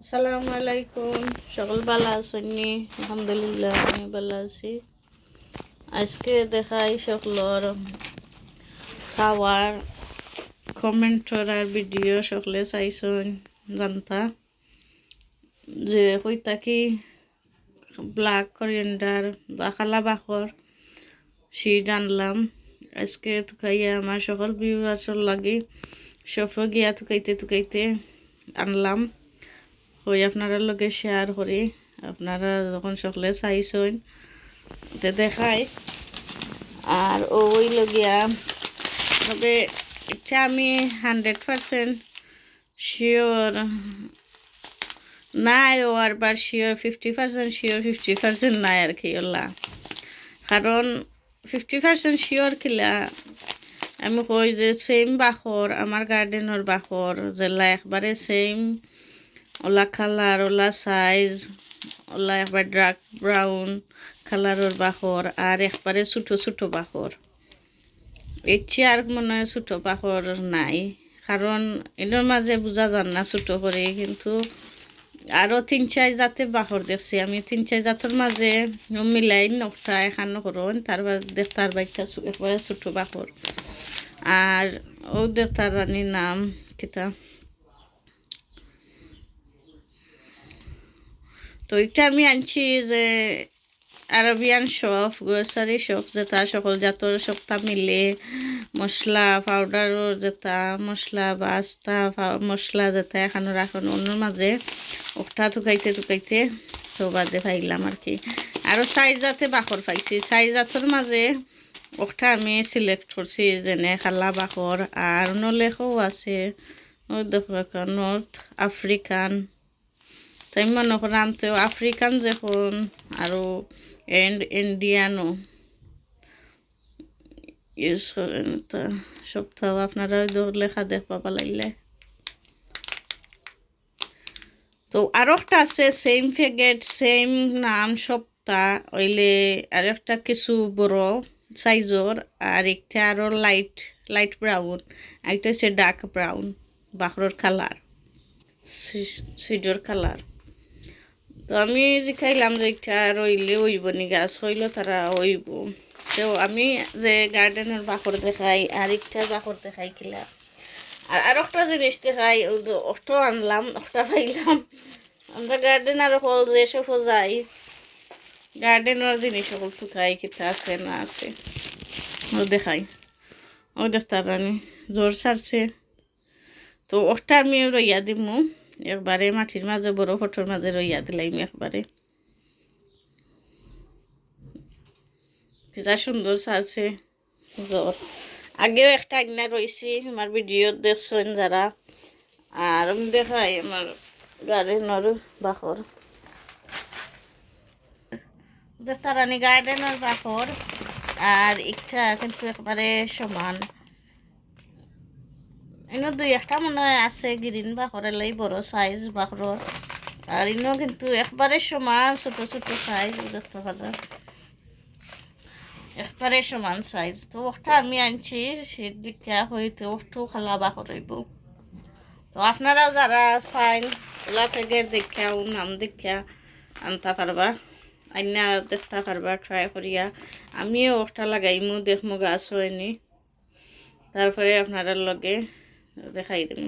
আসসালামু আলাইকুম। সকল ভালো আছেন নি? আলহামদুলিল্লাহ, আমি ভালো আছি। আজকে দেখাই সকলর সাওয়ার কমেন্টর আর ভিডিও সকলে চাইছেন জানতা। যে কই থাকি ব্ল্যাক করিয়েন্ডার দাখালা বাখর সিট আনলাম আজকে তুকাইয়া আমার সকল ভিউয়ার্সর লাগে সফ গিয়া তুকাইতে তুকাইতে আনলাম। ওই আপনারা লগে শেয়ার করি। আপনারা যখন সকলে চাইছেন, তে দেখাই। আর ওই লগিয়া তবে এটা আমি হান্ড্রেড পারসেন্ট শিওর নাই ও আর বার sure fifty percent sure fifty percent নাই আর কি ওলা কারণ ফিফটি পার্সেন্ট শিওর কিলা, আমি কই যে সেম বাখর আমার গার্ডেনের বাখর যেলা একবারে সেম ওলা কালার ওলা সাইজ ওলা একবার ডার্ক ব্রাউন কালারের বাখর আর একবারে ছোটো ছোটো বাখর এর আর মনে হয় ছোটো বাখর নাই, কারণ এটার মাঝে বোঝা যান না ছোটো করে, কিন্তু আরও তিন চার জাতের বাখর দেখছি। আমি তিন চার জাতের মাঝে মিলাই নকটা এখানো করুন তারপর দেখতার বাইকটা একবারে ছোটো বাখর আর ও দেখতার রানীর নাম কিতা? তো এটা আমি আনছি যে আরবিয়ান শপ গ্রোসারি শপ যেটা সকল জাতর সপ্তাহ মিলে। মশলা পাউডারও যেটা, মশলা বা আস্তা মশলা যেটা এখানো রাখুন অন্যর মাঝে, ওটা টুকাইতে টুকাইতে তো বাদে পাইলাম আর কি। আরও সাইজ জাতে বাখর পাইছি। সাইজ জাতর মাঝে ওটা আমি সিলেক্ট করছি, যেনে খালা বাখর আর নলেখও আছে। ও দেখো নর্থ আফ্রিকান তাই মনে করাম তো আফ্রিকান যখন আৰু এন্ড ইন্ডিয়ানও ইউজ করেন, তা সপ্তাহ আপনারা লেখা দেখবা পালাইলে। তো আরও একটা আছে সেম ফেগেট সেম নাম সপ্তাহ, ওইলে আর একটা কিছু বড় সাইজর আর একটা আরও লাইট লাইট ব্রাউন একটা হচ্ছে ডার্ক ব্রাউন বাখরর কালার সিডর কালার তো আমি দেখাইলাম যে এটা রইলে ওইব নি, গাছ হইল তারা ওইব। তো আমি যে গার্ডেনের বাকর দেখাই, আর একটা বাকর দেখাই কিলা। আর আর একটা জিনিস দেখাই অটো আনলাম একটা পাইলাম। আমরা গার্ডেন আর হল যে সব যাই গার্ডেনের জিনিস সকল তো খাই, কিতা আছে না আছে। ও দেখাই। ও দেখতার রানি জোর সারছে তো ওটা আমি রইয়া দিমু। একবারে মাটির মাঝে, বড় ফটোর মাঝে রইয়া দিলাম একবারে। যা সুন্দর সারছে আগেও একটা আজ্ঞা রয়েছি আমার ভিডিও দেখছেন যারা। আর দেখাই আমার গার্ডেনের বাখর দেখতারানি গার্ডেনের বাখর আর একটা কিন্তু একবারে সমান। ইনো দুই একটা মনে হয় আছে গ্রিন বাখরের লাই বড় সাইজ বাখরর আর ইনো কিন্তু একবারে সমান, ছোট ছোট সাইজ দেখতে পারো একবারে সমান সাইজ তো ওটা আমি আনছি সে দিকা হইতে ওটাও খালা বাখর হইব তো আপনারাও যারা চাইন ওলা পেগের দেখা ও নাম দেখা আনতে পারবা আইনা দেখতে পারবা ট্রাই করিয়া আমিও ওটা লাগাইমু দেখমু গাছ হয়নি তারপরে আপনারা লগে দেখাই দিম